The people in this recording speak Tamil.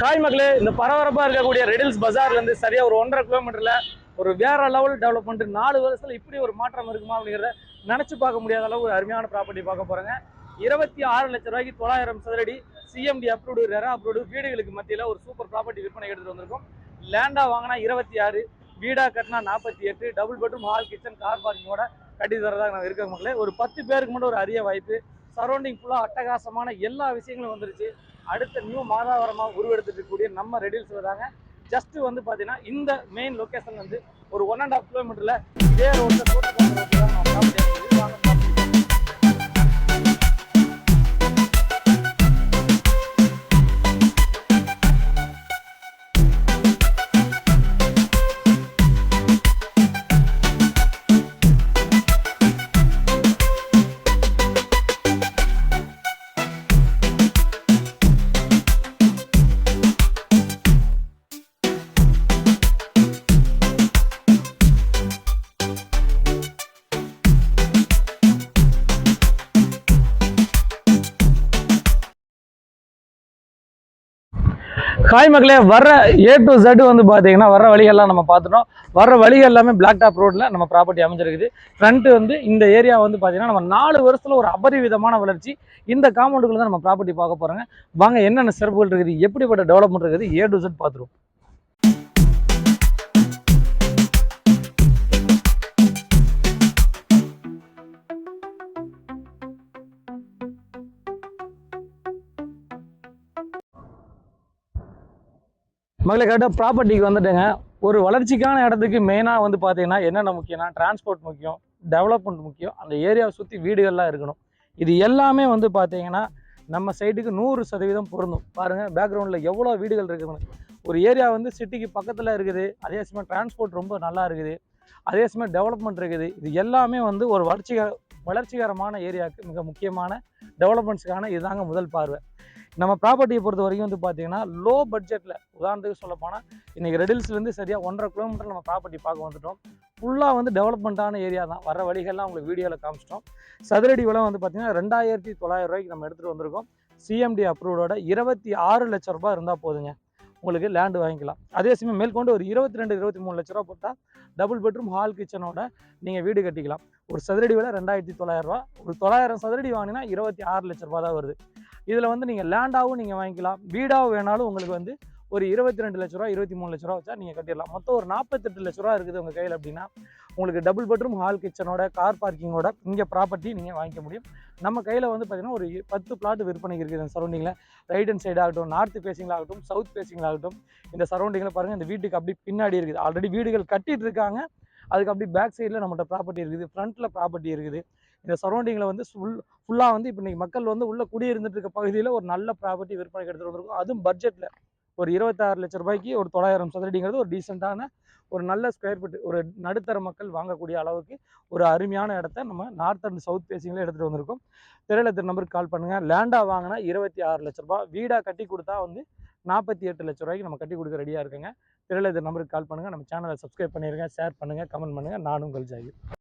ஹாய் மக்களே இந்த பரபரப்பாக இருக்கக்கூடிய ரெடில்ஸ் பஜார்லேருந்து சரியாக ஒரு ஒன்றரை கிலோமீட்டரில் ஒரு வேற லெவல் டெவலப்மெண்ட் நாலு வருஷத்தில் இப்படி ஒரு மாற்றம் இருக்குமா அப்படிங்கிறத நினச்சி பார்க்க முடியாத அளவு ஒரு அருமையான ப்ராப்பர்ட்டி பார்க்க போகிறாங்க இருபத்தி ஆறு லட்ச ரூபாய்க்கு தொள்ளாயிரம் சதுரடி சிஎம்டி அப்ரூவ்டு ரெரா அப்ரூவ்டு வீடுகளுக்கு மத்தியில் ஒரு சூப்பர் ப்ராப்பர்ட்டி விற்பனை எடுத்துட்டு வந்திருக்கோம். லேண்டாக வாங்கினா இருபத்தி ஆறு வீடாக கட்டினா நாற்பத்தி எட்டு double bedroom hall kitchen car பார்க்கிங்கோட கட்டி தரதாக நாங்கள் இருக்கிற மக்களே. ஒரு பத்து பேருக்கு மட்டும் ஒரு அரிய வாய்ப்பு. சரௌண்டிங் ஃபுல்லாக அட்டகாசமான எல்லா விஷயங்களும் வந்துருச்சு. அடுத்த நியூ மாதாவரமாக உருவெடுத்துட்டு இருக்கக்கூடிய நம்ம ரெடில்ஸில் தாங்க. ஜஸ்ட்டு வந்து பார்த்தீங்கன்னா இந்த மெயின் லொக்கேஷன் வந்து ஒரு ஒன் அண்ட் ஆஃப் கிலோமீட்டரில் இதே ரோட்டில் போட்டு ஹாய் மக்களே வர்ற ஏ டு ஜட் வந்து பார்த்தீங்கன்னா வர்ற வழிகள்லாம் நம்ம பார்த்துட்டோம் வர்ற வழிகள் எல்லாமே பிளாக் டாப் ரோட்டில் நம்ம ப்ராப்பர்ட்டி அமைஞ்சிருக்குது. ஃப்ரண்ட் வந்து இந்த ஏரியா வந்து பார்த்தீங்கன்னா நம்ம நாலு வருஷத்தில் ஒரு அபரிவிதமான வளர்ச்சி இந்த காம்பவுண்டுக்குள்ள தான் நம்ம ப்ராப்பர்ட்டி பார்க்க போகிறாங்க வாங்க என்னென்ன சிறப்புகள் இருக்குது எப்படிப்பட்ட டெவலப்மெண்ட் இருக்குது ஏ டு Z பார்த்துருவோம் மகளிர் கரெக்டாக ப்ராப்பர்ட்டிக்கு வந்துட்டுங்க. ஒரு வளர்ச்சிக்கான இடத்துக்கு மெயினாக வந்து பார்த்தீங்கன்னா என்னென்ன முக்கியம்னா டிரான்ஸ்போர்ட் முக்கியம் டெவலப்மெண்ட் முக்கியம் அந்த ஏரியாவை சுற்றி வீடுகள்லாம் இருக்கணும். இது எல்லாமே வந்து பார்த்தீங்கன்னா நம்ம சைட்டுக்கு நூறு சதவீதம் பொருந்தும். பாருங்கள் பேக்ரவுண்டில் எவ்வளோ வீடுகள் இருக்குதுன்னு ஒரு ஏரியா வந்து சிட்டிக்கு பக்கத்தில் இருக்குது. அதே சமயம் டிரான்ஸ்போர்ட் ரொம்ப நல்லா இருக்குது. அதே சமயம் டெவலப்மெண்ட் இருக்குது. இது எல்லாமே வந்து ஒரு வளர்ச்சிகர வளர்ச்சிகரமான ஏரியாவுக்கு மிக முக்கியமான டெவலப்மெண்ட்ஸுக்கான இதுதாங்க முதல் பார்வை. நம்ம ப்ராப்பர்ட்டியை பொறுத்த வரைக்கும் வந்து பார்த்தீங்கன்னா லோ பட்ஜெட்டில் உதாரணத்துக்கு சொல்ல போனால் இன்றைக்கி ரெடில்ஸ்லேருந்து சரியாக ஒன்றரை கிலோமீட்டர் நம்ம ப்ராப்பர்ட்டி பார்க்க வந்துட்டோம். ஃபுல்லாக வந்து டெவலப்மெண்ட்டான ஏரியா தான். வர வழிகள்லாம் உங்களுக்கு வீடியோவில் காமிச்சிட்டோம். சதுரடி விலை வந்து பார்த்தீங்கன்னா ரெண்டாயிரத்தி தொள்ளாயிரம் ரூபாய்க்கு நம்ம எடுத்துகிட்டு வந்திருக்கோம். சிஎம்டி அப்ரூவோட இருபத்தி ஆறு லட்ச ரூபா இருந்தால் போதுங்க. உங்களுக்கு லேண்டு வாங்கிக்கலாம். அதே சமயம் மேற்கொண்டு ஒரு இருபத்தி ரெண்டு இருபத்தி மூணு லட்ச ரூபா போட்டால் டபுள் பெட்ரூம் ஹால் கிச்சனோட நீங்கள் வீடு கட்டிக்கலாம். ஒரு சதுரடி விலை ரெண்டாயிரத்தி தொள்ளாயிரரூவா ஒரு தொள்ளாயிரம் சதுரடி வாங்கினா இருபத்தி ஆறு லட்ச ரூபா தான் வருது. இதில் வந்து நீங்கள் லேண்டாகவும் நீங்கள் வாங்கிக்கலாம். வீடாகவும் வேணாலும் உங்களுக்கு வந்து ஒரு இருபத்தி ரெண்டு லட்ச ரூபா இருபத்தி மூணு லட்ச ரூபா வச்சா நீங்கள் கட்டிடலாம். மொத்தம் ஒரு நாற்பத்தெட்டு லட்ச ரூபா இருக்குது உங்கள் கையில் அப்படின்னா உங்களுக்கு டபுள் பெட்ரூம் ஹால் கிச்சனோட கார் பார்க்கிங்கோட இங்கே ப்ராப்பர்ட்டி நீங்கள் வாங்கிக்க முடியும். நம்ம கையில் வந்து பார்த்தீங்கன்னா ஒரு பத்து பிளாட் விற்பனைக்கு இருக்குது இந்த சரௌண்டிங்கில் ரைட் ஹண்ட் சைடு ஆகட்டும் நார்த் ஃபேஸிங்கில் சவுத் ஃபேஸிங்கில் ஆகட்டும் இந்த சரௌண்டிங்கில் பாருங்கள் இந்த வீட்டுக்கு அப்படி பின்னாடி இருக்குது. ஆல்ரெடி வீடுகள் கட்டிட்டு இருக்காங்க. அதுக்கு அப்படி பேக் சைடில் நம்மகிட்ட ப்ராப்பர்ட்டி இருக்குது ஃப்ரண்ட்டில் ப்ராப்பர்ட்டி இருக்குது. இந்த சரௌண்டிங்கில் வந்து ஃபுல் ஃபுல்லாக வந்து இப்போ இன்றைக்கி மக்கள் வந்து உள்ளே குடியிருந்துட்டு இருக்க பகுதியில் ஒரு நல்ல ப்ராப்பர்ட்டி விற்பனைக்கு எடுத்துகிட்டு வந்திருக்கும். அதுவும் பட்ஜெட்டில் ஒரு இருபத்தாறு லட்ச ரூபாய்க்கு ஒரு தொள்ளாயிரம் சதுரடிங்கிறது ஒரு டீசெண்டான ஒரு நல்ல ஸ்கொயர் ஃபீட் ஒரு நடுத்தர மக்கள் வாங்கக்கூடிய அளவுக்கு ஒரு அருமையான இடத்த நம்ம நார்த் அண்ட் சவுத் பேசிங்களே எடுத்துகிட்டு வந்திருக்கோம். திரையிலத்திர நம்பருக்கு கால் பண்ணுங்கள் லேண்டாக வாங்கினா இருபத்தி ஆறு லட்ச ரூபா வீடாக கட்டி கொடுத்தா வந்து நாற்பத்தி எட்டு லட்ச ரூபாய்க்கு நம்ம கட்டி கொடுக்க ரெடியாக இருக்குங்க. திரையிலத்திர நம்பருக்கு கால் பண்ணுங்கள் நம்ம சேனலை சப்ஸ்கிரைப் பண்ணிடுங்க ஷேர் பண்ணுங்கள் கமெண்ட் பண்ணுங்கள் நானும் உங்கள் ஜாகிர்